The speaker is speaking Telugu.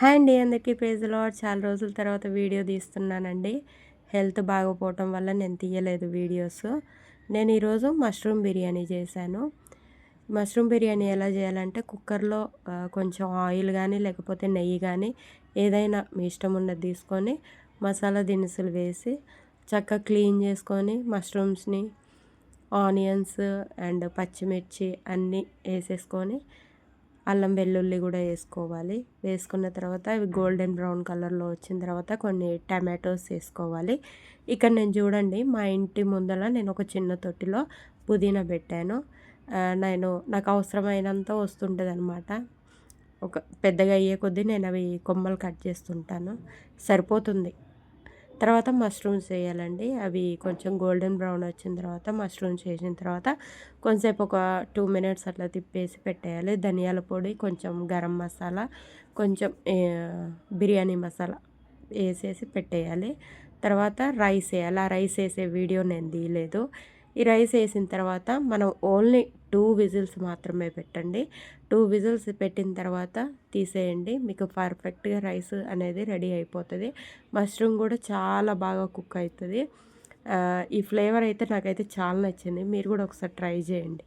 హాయ్ అండి అందరికీ పేజ్లో చాలా రోజుల తర్వాత వీడియో తీస్తున్నానండి. హెల్త్ బాగోపోవటం వల్ల నేను తీయలేదు వీడియోస్. నేను ఈరోజు మష్రూమ్ బిర్యానీ చేశాను. మష్రూమ్ బిర్యానీ ఎలా చేయాలంటే కుక్కర్లో కొంచెం ఆయిల్ కానీ లేకపోతే నెయ్యి కానీ ఏదైనా మీ ఇష్టం ఉన్నది తీసుకొని మసాలా దినుసులు వేసి చక్కగా క్లీన్ చేసుకొని మష్రూమ్స్ని ఆనియన్స్ అండ్ పచ్చిమిర్చి అన్నీ వేసేసుకొని అల్లం వెల్లుల్లి కూడా వేసుకోవాలి. వేసుకున్న తర్వాత అవి గోల్డెన్ బ్రౌన్ కలర్లో వచ్చిన తర్వాత కొన్ని టమాటోస్ వేసుకోవాలి. ఇక్కడ నేను చూడండి మా ఇంటి ముందర నేను ఒక చిన్న తొట్టిలో పుదీనా పెట్టాను. నేను నాకు అవసరమైనంత వస్తుంటుంది అనమాట ఒక పెద్దగా అయ్యే కొద్దీ నేను అవి కొమ్మలు కట్ చేస్తుంటాను. సరిపోతుంది. తర్వాత మష్రూమ్స్ వేయాలండి. అవి కొంచెం గోల్డెన్ బ్రౌన్ వచ్చిన తర్వాత మష్రూమ్స్ వేసిన తర్వాత కొంచెంసేపు ఒక టూ మినిట్స్ అట్లా తిప్పేసి పెట్టేయాలి. ధనియాల పొడి కొంచెం గరం మసాలా కొంచెం బిర్యానీ మసాలా వేసేసి పెట్టేయాలి. తర్వాత రైస్ వేయాలి. ఆ రైస్ వేసే వీడియో నేను తీయలేదు. ఈ రైస్ వేసిన తర్వాత మనం ఓన్లీ టూ విజిల్స్ మాత్రమే పెట్టండి. టూ విజిల్స్ పెట్టిన తర్వాత తీసేయండి. మీకు పర్ఫెక్ట్గా రైస్ అనేది రెడీ అయిపోతుంది. మష్రూమ్ కూడా చాలా బాగా కుక్ అవుతుంది. ఈ ఫ్లేవర్ అయితే నాకైతే చాలా నచ్చింది. మీరు కూడా ఒకసారి ట్రై చేయండి.